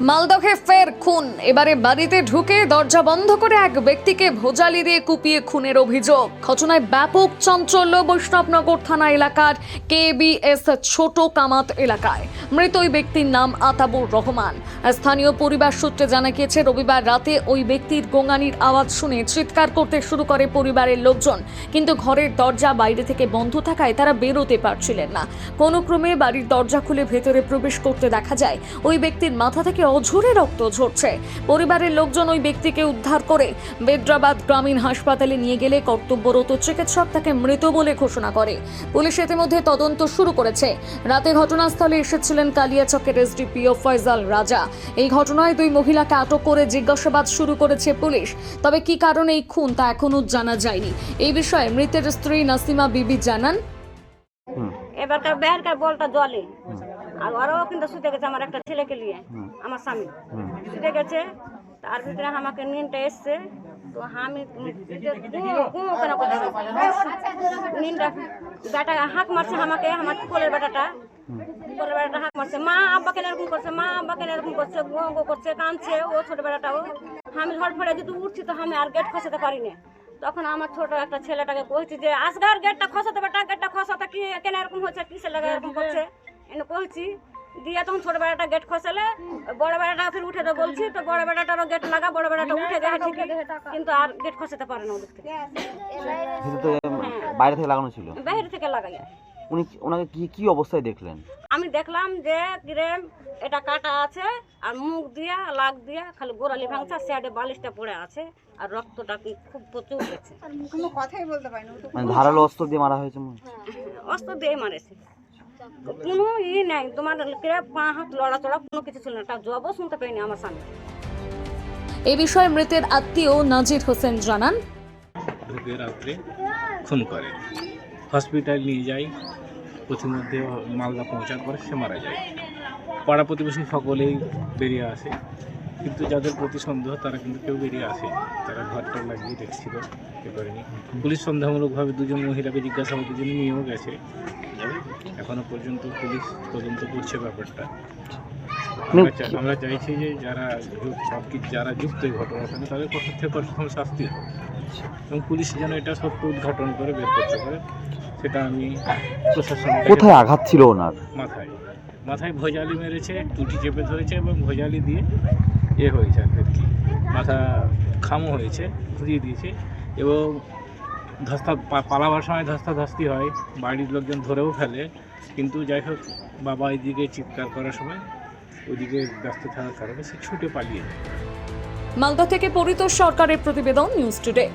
মালদহে ফের খুন। এবারে বাড়িতে ঢুকে দরজা বন্ধ করে এক ব্যক্তিকে ভোজালি দিয়ে কুপিয়ে খুনের অভিযোগ। ঘটনায় ব্যাপক চাঞ্চল্য বৈষ্ণবনগর থানা এলাকার কেবিএস ছোট কামাত এলাকায়। মৃত ওই ব্যক্তির নাম আতাবুর রহমান। স্থানীয় পরিবার সূত্রে জানা গিয়েছে, রবিবার রাতে ওই ব্যক্তির গোঙানির আওয়াজ শুনে চিৎকার করতে শুরু করে পরিবারের লোকজন। কিন্তু ঘরের দরজা বাইরে থেকে বন্ধ থাকায় তারা বেরোতে পারছিলেন না। কোনো ক্রমে বাড়ির দরজা খুলে ভেতরে প্রবেশ করতে দেখা যায়, ওই ব্যক্তির মাথা থেকে অঝরে রক্ত ঝরছে। পরিবারের লোকজন ওই ব্যক্তিকে উদ্ধার করে বেদ্রাবাদ গ্রামীণ হাসপাতালে নিয়ে গেলে কর্তব্যরত চিকিৎসক তাকে মৃত বলে ঘোষণা করে। পুলিশ ইতিমধ্যে তদন্ত শুরু করেছে। রাতে ঘটনাস্থলে এসেছিলেন কালিয়াচকের এসডিপিও ফয়জাল রাজা। এই ঘটনায় দুই মহিলাকে আটক করে জিজ্ঞাসাবাদ শুরু করেছে পুলিশ। তবে কি কারণে এই খুন তা এখনও জানা যায়নি। এই বিষয়ে মৃতের স্ত্রী নাসিমা বিবি জানান। এবারকার বেহারকার বলটা জলে। আর ওরাও কিন্তু শুতে গেছে আমার একটা ছেলেকে নিয়ে আমার স্বামী। শুতে গেছে তার ভিতরে আমাকে নিনটা এসছে। তো আমি কেন করছি নিনটা বেটা হাঁক মারছে আমাকে আমার কোলের বেটাটা কোলের বেটাটা হাঁক মারছে। মা আব্বা কেন এরকম করছে মা আব্বা কেন এরকম করছে গো গো করছে কাঁদছে ও ছোট বেটাটাও আমি ঝড় ফড়ে যদি উঠছি তো আমি আর গেট খসাতে পারি না তখন আমার ছোট একটা ছেলেটাকে কইছি যে আসগার গেটটা খসাতে বেটা গেটটা খসাতে কি কেন এরকম হচ্ছে কি ছেলে এরকম করছে? এনে কইছি দিয়ে তখন ছোট বেড়াটা গেট খসালে বড় বেড়াটা ফির উঠে তো বলছি তো বড় বেড়াটারও গেট লাগা বড় বেড়াটা উঠে যায় ঠিকই কিন্তু আর গেট খসাতে পারে না ওদিক থেকে বাইরে থেকে লাগানো ছিল। বাইরে থেকে লাগাই উনি ওনাকে কি কি অবস্থায় দেখলেন? আমি দেখলাম যে কিরেম এটা কাটা আছে আর মুখ দিয়া লাগ দিয়া খালি গোড়ালি ভাঙছে আর সাইডে বালিশটা পড়ে আছে আর রক্তটা কি খুব প্রচুর গেছে। মানে ধারালো অস্ত্র দিয়ে মারা হয়েছে মনে হয়? অস্ত্র দিয়ে মারেছে। কোনো ই নাই তোমার পা হাত লড়াচড়া কোনো কিছু ছিল না। তার জবও শুনতে পাইনি আমার স্বামী। এই বিষয়ে মৃতের আত্মীয় নাজির হোসেন জানান। ঢুকে রাত্রে খুন করে। হসপিটাল নিয়ে যাই পথিমধ্যে মালদা পৌঁছার পরে সে মারা যায়। পাড়া প্রতিবেশী সকলেই বেরিয়ে আসে। কিন্তু যাদের প্রতি সন্দেহ তারা কিন্তু কেউ বেরিয়ে আসে তারা ঘরটা লাগিয়ে দেখছিল এ করেনি। পুলিশ সন্দেহমূলকভাবে দুজন মহিলাকে জিজ্ঞাসাবাদের জন্য নিয়েও গেছে। এখনও পর্যন্ত পুলিশ তদন্ত করছে ব্যাপারটা। আমরা চাই- আমরা চাইছি যে যারা সব কিছু যারা যুক্ত এই ঘটনার সঙ্গে তাদের কঠোর থেকে কঠোরতম শাস্তি হবে এবং পুলিশ যেন এটা সত্য উদ্ঘাটন করে বের করতে পারে সেটা আমি প্রশাসন কোথায় আঘাত ছিল ওনার? মাথায়। মাথায় ভোজালি মেরেছে টুটি চেপে ধরেছে এবং ভোজালি দিয়ে এ হয়েছে আর কি। মাথা খামো হয়েছে ঘুরিয়ে দিয়েছে। এবং ধস্তা পালাবার সময় ধস্তা ধস্তি হয়, বাড়ির লোকজন ধরেও ফেলে। কিন্তু যাই হোক, বাবা এদিকে চিৎকার করার সময় ওইদিকে ব্যস্ত থাকার কারণে সে ছুটে পালিয়ে যায়। মালদা থেকে পরিতোষ সরকারের প্রতিবেদন, নিউজ টুডে।